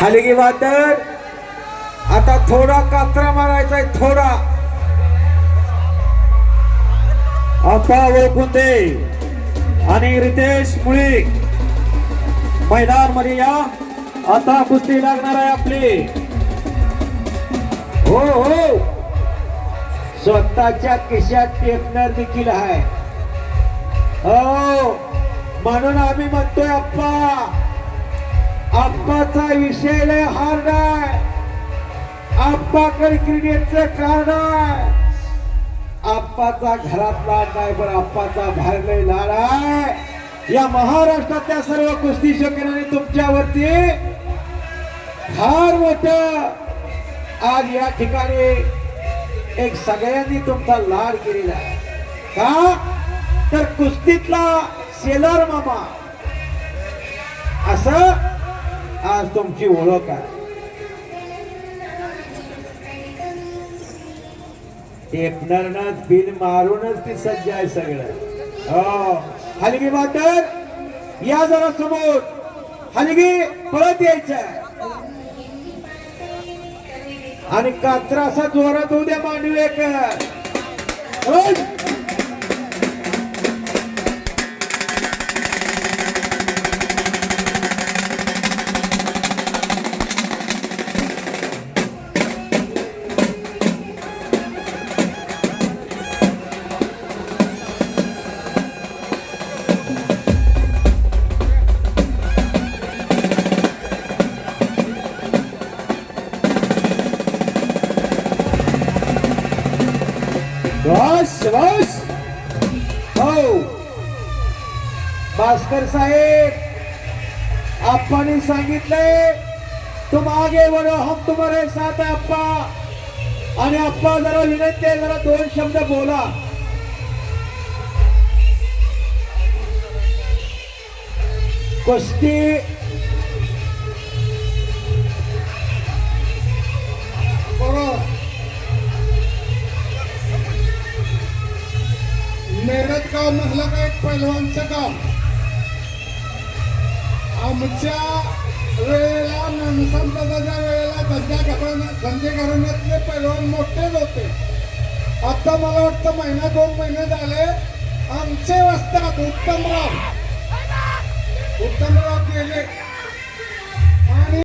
हलगी वादळ आता थोडा कात्रा मारायचा आहे थोडा अप्पा ओळखुंदे आणि रितेश मुळीक. मैदानमध्ये या. आता कुस्ती लागणार आहे आपली. हो हो. स्वतःच्या खिशात टेकणार देखील आहे. हो. म्हणून आम्ही म्हणतोय अप्पा आप्पाचा विषय लय हार नाय आप्पाकडे क्रिकेटचं कारण आहे. आप्पाचा घरात लाड नाही पण आप्पाचा बाहेर लय लाड आहे. या महाराष्ट्रातल्या सर्व कुस्ती शौकीनांनी तुमच्यावरती फार मोठ आज या ठिकाणी एक सगळ्यांनी तुमचा लाड केलेला आहे. का? तर कुस्तीतला सेलर मामा. असं आज तुमची ओळख आहे टेपनरनच बिल मारूनच ती सज्ज आहे सगळं. हो. हलगी वाटर या जरा समोर. हलगी पळत यायचं. आणि कात्रा असा जोरात उद्या मांडवेकर बस बस हो. भास्कर साहेब आप्पाने सांगितलंय तुम आगे बढ़ो हम तुम्हारे साथ आप्पा. आणि अप्पा जरा विनंती आहे जरा दोन शब्द बोला. कुस्ती गाव एक पैलवानचं काम आमच्या वेळेला माणसांच्या वेळेला धंद्या घराण्यात धंदे घडवण्यातले पैलवान मोठेच होते. आता मला वाटतं महिना दोन महिने झाले आमचे वस्तात उत्तमराव. उत्तमराव गेले.